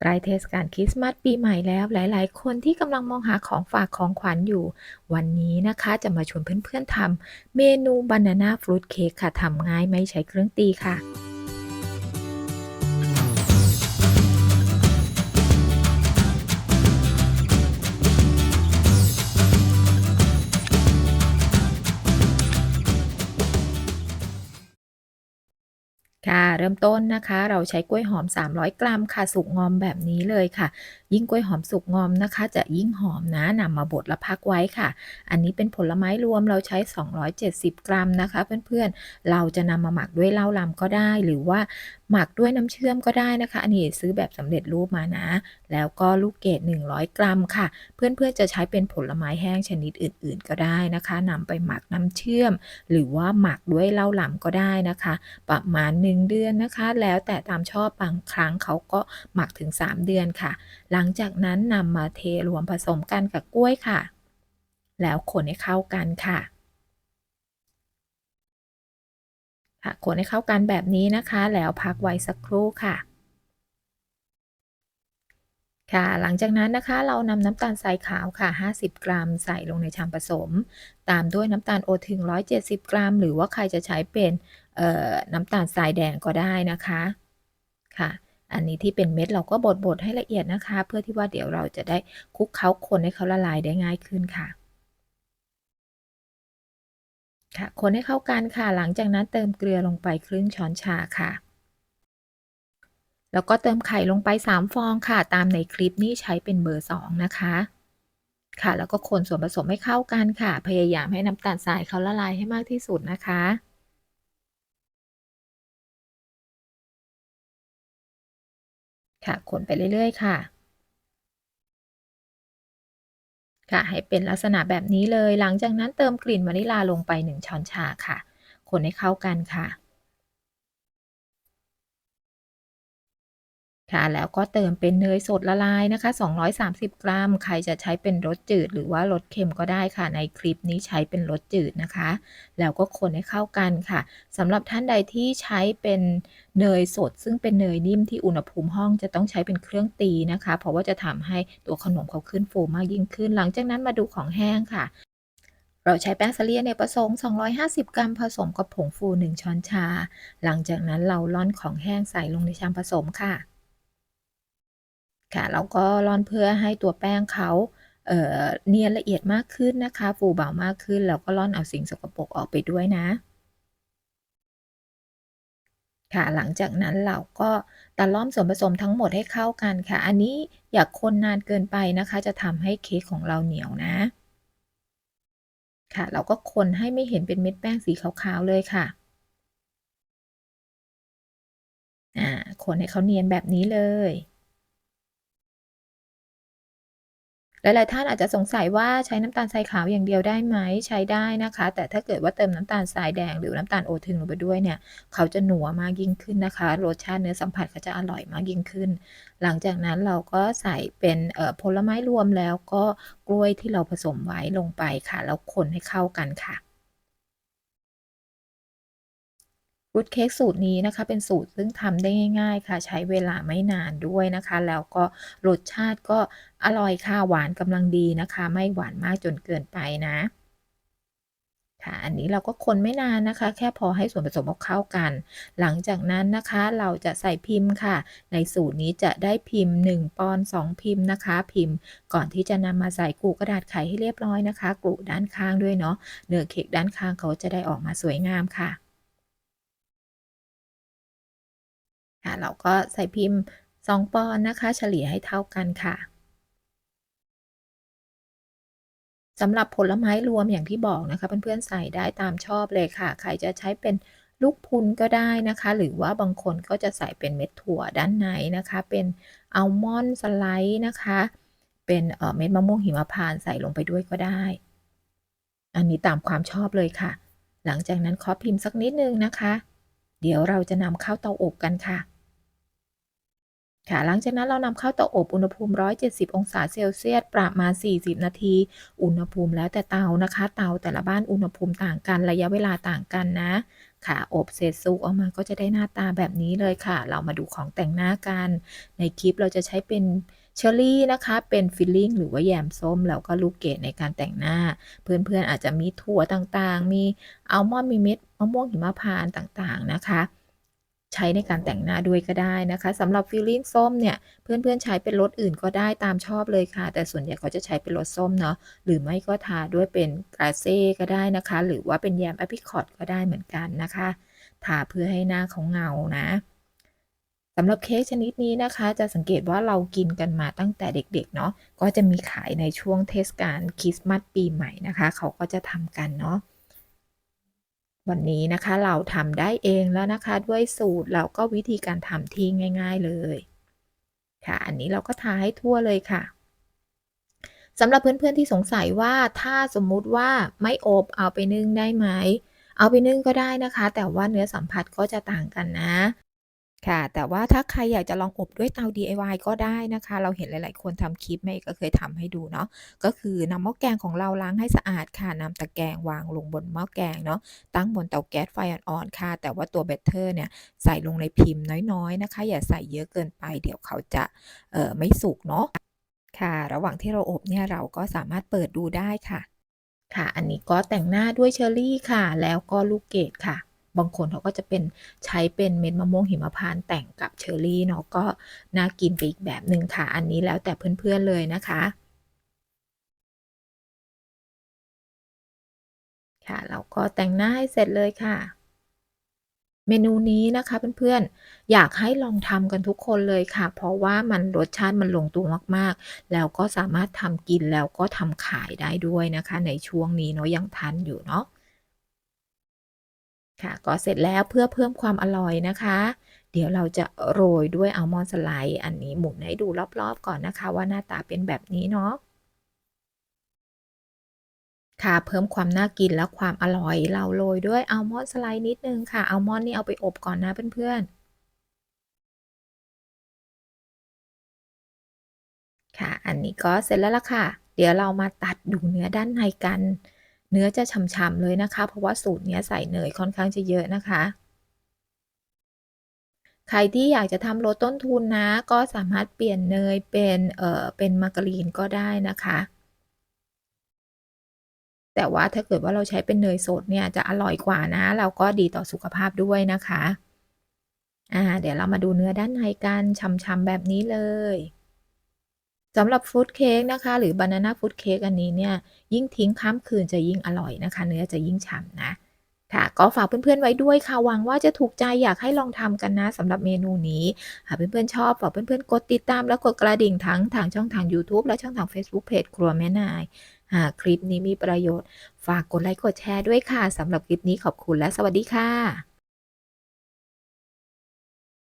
ใกล้เทศกาลคริสต์มาสปีใหม่แล้วหลาย ๆ คนที่กำลังมองหาของฝากของขวัญอยู่ วันนี้นะคะจะมาชวนเพื่อน ๆทำเมนูบานาน่าฟรุตเค้กค่ะทำง่ายไม่ใช้เครื่องตีค่ะค่ะ เริ่มต้นนะคะ เราใช้กล้วยหอม 300 กรัมค่ะสุกงอมแบบนี้เลยค่ะ ยิ่งกล้วยหอมสุกงอมนะคะ จะยิ่งหอมนะนำมาบดและพักไว้ค่ะ อันนี้เป็นผลไม้รวมเราใช้ 270 กรัมนะคะ เพื่อนๆเราจะนำมาหมักด้วยเหล้าลำก็ได้ หรือว่าหมักด้วยน้ำเชื่อมก็ได้นะคะ อันนี้ซื้อแบบสำเร็จรูปมานะ แล้วก็ลูกเกด100 กรัมค่ะ เพื่อนๆจะใช้เป็นผลไม้แห้งชนิดอื่น ๆ ก็ได้นะคะนำไปหมักน้ำเชื่อม หรือว่าหมักด้วยเหล้าลำก็ได้นะคะ ประมาณ 1 เดือนนะคะ แล้วแต่ตามชอบบางครั้งเขาก็หมักถึง 3 เดือนค่ะ หลังจากนั้นนำมาเทรวมผสมกันกับกล้วยค่ะ แล้วคนให้เข้ากันค่ะค่ะคนให้เข้ากันแบบนี้นะคะ แล้วพักไว้สักครู่ค่ะค่ะ หลังจากนั้นนะคะเรานำน้ำตาลทรายขาวค่ะ 50 กรัม ใส่ลงในชามผสม ตามด้วยน้ำตาลโอทึง 170 กรัม หรือว่าใครจะใช้เป็น น้ำตาลทรายแดงก็ได้นะคะค่ะ อันนี้ที่เป็นเม็ดเราก็บดๆให้ละเอียดนะคะ เพื่อที่ว่าเดี๋ยวเราจะได้คลุกเคล้าคนให้เขาละลายได้ง่ายขึ้นค่ะค่ะคนให้เข้ากันค่ะ หลังจากนั้นเติมเกลือลงไปครึ่งช้อนชาค่ะ แล้วก็เติมไข่ลงไป 3 ฟองค่ะ ตามในคลิปนี้ใช้เป็นเบอร์ 2 นะคะ ค่ะ แล้วก็คนส่วนผสมให้เข้ากันค่ะ พยายามให้น้ำตาลทรายเขาละลายให้มากที่สุดนะคะ ค่ะ คนไปเรื่อย ๆ ค่ะ ค่ะ ให้เป็นลักษณะแบบนี้เลย หลังจากนั้นเติมกลิ่นวานิลาลงไป 1 ช้อนชาค่ะ คนให้เข้ากันค่ะ ค่ะแล้วก็เติมเป็นเนยสดละลายนะคะ 230 กรัม ใครจะใช้เป็นรสจืดหรือว่ารสเค็มก็ได้ค่ะ ในคลิปนี้ใช้เป็นรสจืดนะคะ แล้วก็คนให้เข้ากันค่ะสำหรับท่านใดที่ใช้เป็นเนยสด ซึ่งเป็นเนยนิ่มที่อุณหภูมิห้องจะต้องใช้เป็นเครื่องตีนะคะ เพราะว่าจะทำให้ตัวขนมเขาขึ้นฟูมากยิ่งขึ้น หลังจากนั้นมาดูของแห้งค่ะเราใช้แป้งสาลีอเนประสงค์ 250 กรัม ผสมกับผงฟู 1 ช้อนชา หลังจากนั้นเราร่อนของแห้งใส่ลงในชามผสมค่ะ ค่ะแล้วก็ร่อนเพื่อให้ตัวแป้งเขาเเนียนละเอียดมากขึ้นนะคะ ฟูเบามากขึ้น แล้วก็ร่อนเอาสิ่งสกปรกออกไปด้วยนะ ค่ะหลังจากนั้นเราก็ตะล่อมส่วนผสมทั้งหมดให้เข้ากันค่ะ อันนี้อย่าคนนานเกินไปนะคะ จะทำให้เค้กของเราเหนียวนะ ค่ะ เราก็คนให้ไม่เห็นเป็นเม็ดแป้งสีขาวๆเลยค่ะอ่าคนให้เขาเนียนแบบนี้เลย หลายๆท่านอาจจะสงสัยว่าใช้น้ำตาลทรายขาวอย่างเดียวได้ไหมใช้ได้นะคะ แต่ถ้าเกิดว่าเติมน้ำตาลทรายแดงหรือน้ำตาลโอทึงลงไปด้วยเนี่ย เขาจะหนัวมากยิ่งขึ้นนะคะรสชาติเนื้อสัมผัสเขาจะอร่อยมากยิ่งขึ้น หลังจากนั้นเราก็ใส่เป็นผลไม้รวมแล้วก็กล้วยที่เราผสมไว้ลงไปค่ะแล้วคนให้เข้ากันค่ะ รุตเค้กสูตรนี้นะคะ เป็นสูตรซึ่งทำได้ง่าย ๆ ค่ะ ใช้เวลาไม่นานด้วยนะคะ แล้วก็รสชาติก็อร่อยค่ะ หวานกำลังดีนะคะ ไม่หวานมากจนเกินไปนะค่ะอันนี้เราก็คนไม่นานนะคะ แค่พอให้ส่วนผสมเข้ากัน หลังจากนั้นนะคะเราจะใส่พิมพ์ค่ะ ในสูตรนี้จะได้พิมพ์ 1ปอนด์2พิมพ์นะคะ พิมพ์ก่อนที่จะนำมาใส่กรูกระดาษไขให้เรียบร้อยนะคะกรูด้านข้างด้วยเนาะเนื้อเค้กด้านข้างเขาจะได้ออกมาสวยงามค่ะ ค่ะเราก็ใส่พิมพ์ 2 ปอนด์นะคะ เฉลี่ยให้เท่ากันค่ะสำหรับผลไม้รวมอย่างที่บอกนะคะเพื่อนๆใส่ได้ตามชอบเลยค่ะ ใครจะใช้เป็นลูกพุนก็ได้นะคะ หรือว่าบางคนก็จะใส่เป็นเม็ดถั่วด้านในนะคะ เป็นอัลมอนด์สไลด์นะคะ เป็นเเม็ดมะม่วงหิมพานต์ใส่ลงไปด้วยก็ได้ อันนี้ตามความชอบเลยค่ะ หลังจากนั้นเคาะพิมพ์สักนิดนึงนะคะ เดี๋ยวเราจะนำเข้าเตาอบกันค่ะ ค่ะหลังจากนั้นเรานำเข้าเตาอบอุณหภูมิ 170 องศาเซลเซียส ประมาณ 40 นาที อุณหภูมิแล้วแต่เตานะคะ เตาแต่ละบ้านอุณหภูมิต่างกันระยะเวลาต่างกันนะ ค่ะ อบเสร็จสุกออกมาก็จะได้หน้าตาแบบนี้เลยค่ะ เรามาดูของแต่งหน้ากัน ในคลิปเราจะใช้เป็นเชอรี่นะคะเป็นฟิลลิ่งหรือว่าแยมส้ม แล้วก็ลูกเกดในการแต่งหน้า เพื่อนๆอาจจะมีถั่วต่างๆ มีอัลมอนด์มีเม็ดมะม่วงหิมพานต์ต่างๆนะคะ ใช้ในการแต่งหน้าด้วยก็ได้นะคะสำหรับฟิลลิ่งส้มเนี่ย เพื่อนๆใช้เป็นรสอื่นก็ได้ตามชอบเลยค่ะ แต่ส่วนใหญ่เขาจะใช้เป็นรสส้มเนาะหรือไม่ก็ทาด้วยเป็นกราเซ่ก็ได้นะคะ หรือว่าเป็นแยมแอปริคอตก็ได้เหมือนกันนะคะทาเพื่อให้หน้าเขาเงานะสำหรับเค้กชนิดนี้นะคะ จะสังเกตว่าเรากินกันมาตั้งแต่เด็กๆเนาะก็จะมีขายในช่วงเทศกาลคริสต์มาสปีใหม่นะคะ เขาก็จะทำกันเนาะ วันนี้นะคะเราทำได้เองแล้วนะคะ ด้วยสูตรเราก็วิธีการทำที่ง่าย ๆเลย ค่ะ อันนี้เราก็ทาให้ทั่วเลยค่ะสำหรับเพื่อนๆที่สงสัยว่าถ้าสมมุติว่าไม่อบเอาไปนึ่งได้ไหม เอาไปนึ่งก็ได้นะคะ แต่ว่าเนื้อสัมผัสก็จะต่างกันนะ ค่ะ แต่ว่าถ้าใครอยากจะลองอบด้วยเตา DIY ก็ได้นะคะ เราเห็นหลาย ๆ คนทำคลิปแม่ก็เคยทำให้ดูเนาะ ก็คือนำหม้อแกงของเราล้างให้สะอาดค่ะนำตะแกรงวางลงบนหม้อแกงเนาะ ตั้งบนเตาแก๊สไฟอ่อน ๆ ค่ะ แต่ว่าตัวแบตเตอร์เนี่ยใส่ลงในพิมพ์น้อย ๆ นะคะ อย่าใส่เยอะเกินไป เดี๋ยวเขาจะเอ่อไม่สุกเนาะ ค่ะ ระหว่างที่เราอบเนี่ยเราก็สามารถเปิดดูได้ค่ะ ค่ะ อันนี้ก็แต่งหน้าด้วยเชอร์รี่ค่ะ แล้วก็ลูกเกดค่ะ บางคนเขาก็จะเป็นใช้เป็นเม็ดมะม่วงหิมพานต์แต่งกับเชอร์รี่เนาะก็น่ากินไปอีกแบบหนึ่งค่ะ อันนี้แล้วแต่เพื่อนๆเลยนะคะค่ะเราก็แต่งหน้าให้เสร็จเลยค่ะ เมนูนี้นะคะเพื่อนๆอยากให้ลองทำกันทุกคนเลยค่ะ เพราะว่ามันรสชาติมันลงตัวมากๆ แล้วก็สามารถทำกินแล้วก็ทำขายได้ด้วยนะคะ ในช่วงนี้เนาะยังทันอยู่เนาะ ค่ะก็เสร็จแล้วเพื่อเพิ่มความอร่อยนะคะ เดี๋ยวเราจะโรยด้วยอัลมอนด์สไลด์อันนี้หมุนให้ดูรอบๆก่อนนะคะ ว่าหน้าตาเป็นแบบนี้เนาะค่ะเพิ่มความน่ากินและความอร่อย เราโรยด้วยอัลมอนด์สไลด์นิดนึงค่ะอัลมอนด์นี่เอาไปอบก่อนนะเพื่อนๆค่ะ อันนี้ก็เสร็จแล้วล่ะค่ะ เดี๋ยวเรามาตัดดูเนื้อด้านในกัน เนื้อจะฉ่ำๆเลยนะคะ เพราะว่าสูตรเนี้ยใส่เนยค่อนข้างจะเยอะนะคะ ใครที่อยากจะทำลดต้นทุนนะ ก็สามารถเปลี่ยนเนยเป็นเอ่อเป็นมาการีนก็ได้นะคะแต่ว่าถ้าเกิดว่าเราใช้เป็นเนยสดเนี่ยจะอร่อยกว่านะแล้วก็ดีต่อสุขภาพด้วยนะคะ อ่า เดี๋ยวเรามาดูเนื้อด้านในกันฉ่ำๆแบบนี้เลย สำหรับฟรุตเค้กนะคะ หรือบานาน่าฟรุตเค้กอันนี้เนี่ย ยิ่งทิ้งข้ามคืนจะยิ่งอร่อยนะคะ เนื้อจะยิ่งฉ่ำนะค่ะก็ฝากเพื่อนๆไว้ด้วยค่ะหวังว่าจะถูกใจอยากให้ลองทำกันนะสำหรับเมนูนี้หากเพื่อนๆชอบฝากเพื่อนๆกดติดตามและกดกระดิ่งทั้งทางช่องทางยูทูบและช่องทางเฟซบุ๊กเพจครัวแม่นายหากคลิปนี้มีประโยชน์ ฝากกดไลค์กดแชร์ด้วยค่ะสำหรับคลิปนี้ขอบคุณและสวัสดีค่ะ